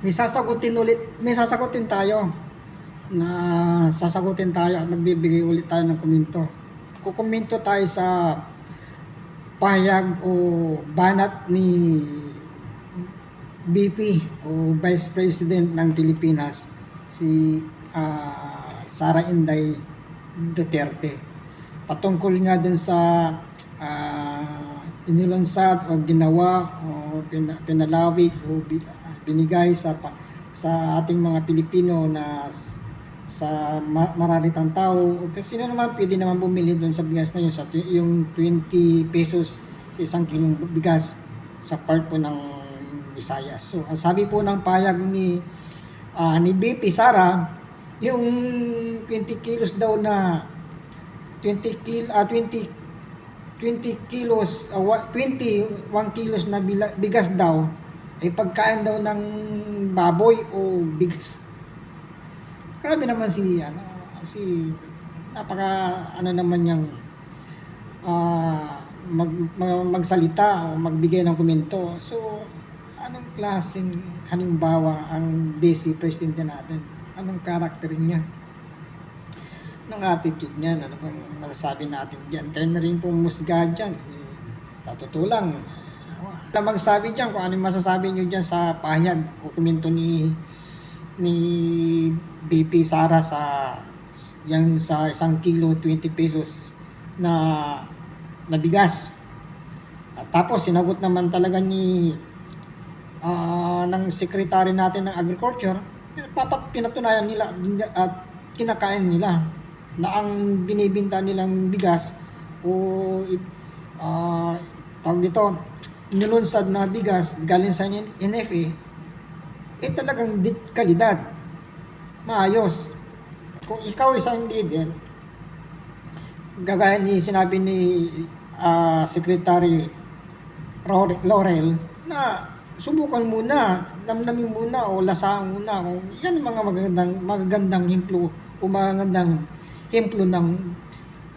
may sasagutin ulit, may sasagutin tayo na sasagutin tayo at magbibigay ulit tayo ng komento. Kukomento tayo sa pahayag o banat ni BP o Vice President ng Pilipinas si ah, Sara Inday Duterte patungkol nga din sa ah, inilunsad o ginawa o pina, pinalawig o binigay sa sa ating mga Pilipino na sa ma- mararitang tao kasi sino naman pwede naman bumili doon sa bigas na yun sa yung 20 pesos sa isang kilong bigas sa part po ng Visayas. So, ang sabi po ng payag ni ah, ni BP Sara, yung 20 kilos daw na 20 kil ah 20 20 kilos ah, wa- 21 kilos na bigas daw ay pagkain daw ng baboy o bigas. Grabe naman si ano si napaka ano naman yung ah, mag, mag- magsalita o magbigay ng komento. So, anong klaseng halimbawa ang basic presidente natin? Anong karakter niya? Anong attitude niya? Ano bang masasabi natin diyan? Kayo na rin po musga dyan. Eh, totoo lang. Wala magsabi dyan kung ano masasabi niyo dyan sa pahayag o komento ni ni BP Sara sa yang sa isang kilo 20 pesos na na bigas. At tapos sinagot naman talaga ni ah, ng secretary natin ng agriculture, papat pinatunayan nila at kinakain nila na ang binibinta nilang bigas o uh, tawag dito nilunsad na bigas galing sa NFA eh talagang kalidad maayos kung ikaw isang leader gagaya ni sinabi ni ah, Secretary Laurel na subukan muna, damdamin muna o lasaan muna kung yan mga magagandang magagandang himplo o magagandang himplo ng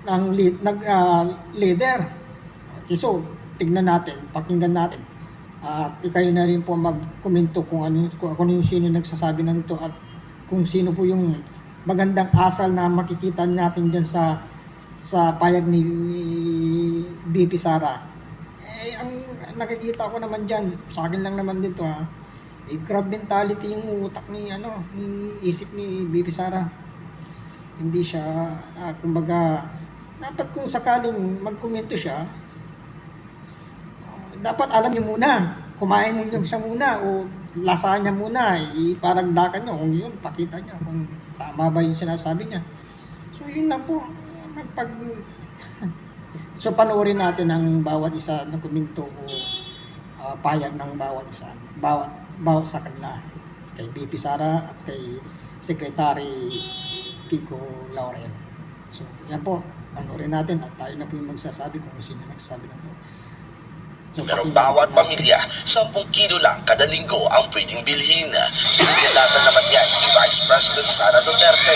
ng lead, nag ah, leader. Okay, so tignan natin, pakinggan natin. At ikayo na rin po magkomento kung ano kung, kung yung sino nagsasabi ng ito at kung sino po yung magandang asal na makikita natin diyan sa sa payag ni BP Sara. Eh, ang nakikita ko naman dyan, sa akin lang naman dito ha, eh, crab mentality yung utak ni, ano, ni isip ni BP Sara. Hindi siya, ah, kumbaga, dapat kung sakaling magkomento siya, ah, dapat alam niyo muna, kumain mo siya muna o lasahan niya muna, iparagdakan niyo kung yun, pakita niya kung tama ba yung sinasabi niya. So yun lang po, magpag So panoorin natin ang bawat isa na komento o ah, payag ng bawat isa, bawat bawat sa kanila kay BP Sara at kay Secretary Kiko Laurel. So yan po, panoorin natin at tayo na po yung magsasabi kung sino nagsasabi na to. So, Pero bawat pamilya, 10 kilo lang kada linggo ang pwedeng bilhin. Sinigilatan naman yan ni Vice President Sara Duterte.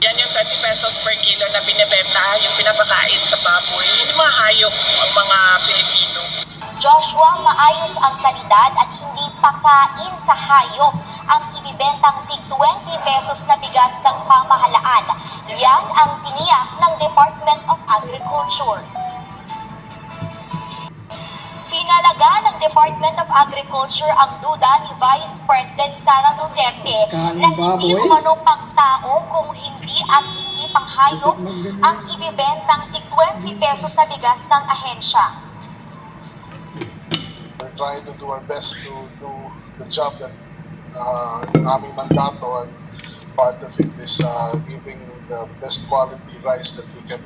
Yan yung 20 pesos per kilo na binibenta, yung pinapakain sa baboy. Hindi mga hayop ang mga Pilipino. Joshua, maayos ang kalidad at hindi pakain sa hayop ang ibibentang tig 20 pesos na bigas ng pamahalaan. Yan ang tiniyak ng Department of Agriculture. Pinalaga ng Department of Agriculture ang duda ni Vice President Sara Duterte Kain na hindi baboy? umano pang tao kung hindi at hindi pang hayop ang ibibentang tig 20 pesos na bigas ng ahensya. We're trying to do our best to do the job that uh, yung aming mandato and part of it is uh, giving the best quality rice that we can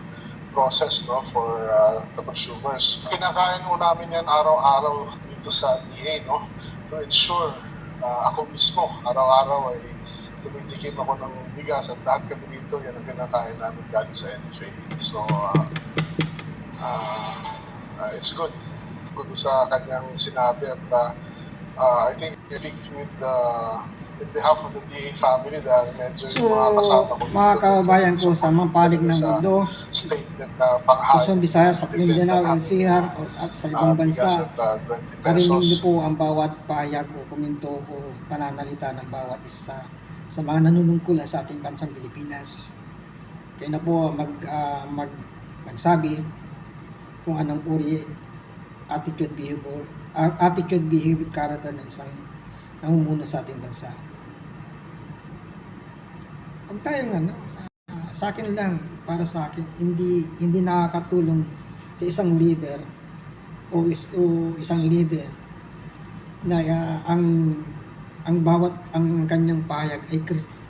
process no, for uh, the consumers. Kinakain mo namin yan araw-araw dito sa DA no, to ensure uh, ako mismo araw-araw ay tumitikim ako ng bigas at lahat kami dito yan ang kinakain namin galing sa NFA. So, uh, uh, uh, it's good good sa kanyang sinabi at uh, uh, I think I with the in behalf of the DA family dahil medyo So, yung mga kasama ko mga dito, kababayan medyo ko sa mga panig ng mundo, statement na panghayag. Luzon, Visayas at Mindanao, yung, o at sa ibang bansa. ah, 20 Parinig niyo po ang bawat pahayag o komento o pananalita ng bawat isa sa mga nanunungkula sa ating bansang Pilipinas. Kayo na po mag, ah, mag, magsabi kung anong uri attitude behavior, ah, attitude behavior character na isang namumuno sa ating bansa. Huwag tayong ano, ah, sa akin lang, para sa akin, hindi hindi nakakatulong sa isang leader o, is, o isang leader na ah, ang ang bawat ang kanyang pahayag ay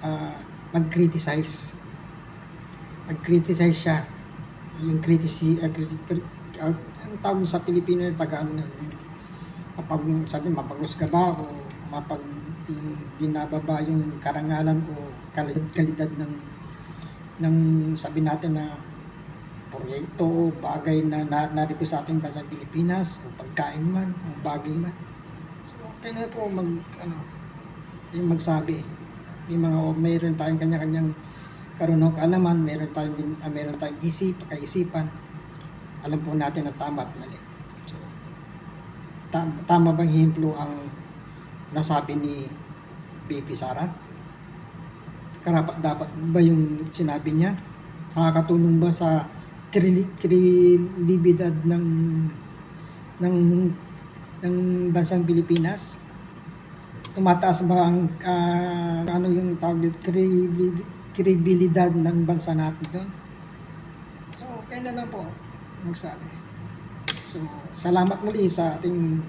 ah, mag-criticize. Mag-criticize siya. Yung critisi uh, ang tawag sa Pilipino yung taga ano mapag sabi mapagos ka ba o mapag yung binababa yung karangalan o kalidad, kalidad ng ng sabi natin na proyekto o bagay na, na narito sa ating bansa Pilipinas o pagkain man o bagay man. So kaya na po mag ano yung magsabi. May mga mayroon tayong kanya-kanyang karunong kaalaman meron tayong din, ah, meron tayong isip kaisipan alam po natin na tama at mali. So tam, tama bang himlo ang nasabi ni BP Sara? Karapat dapat ba yung sinabi niya? Nakakatulong ba sa kredibilidad ng ng ng bansang Pilipinas? Tumataas ba ang ah, ano yung tawag dito kredibil- kredibilidad ng bansa natin doon? So kaya na lang po magsabi. So salamat muli sa ating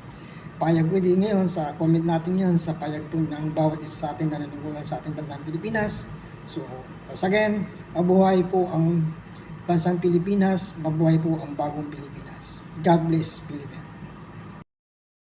payag. Pwede ngayon sa comment natin ngayon sa payag po ng bawat isa sa atin na nanungkulan sa ating bansang Pilipinas. So once again mabuhay po ang bansang Pilipinas mabuhay po ang bagong Pilipinas. God bless Philippines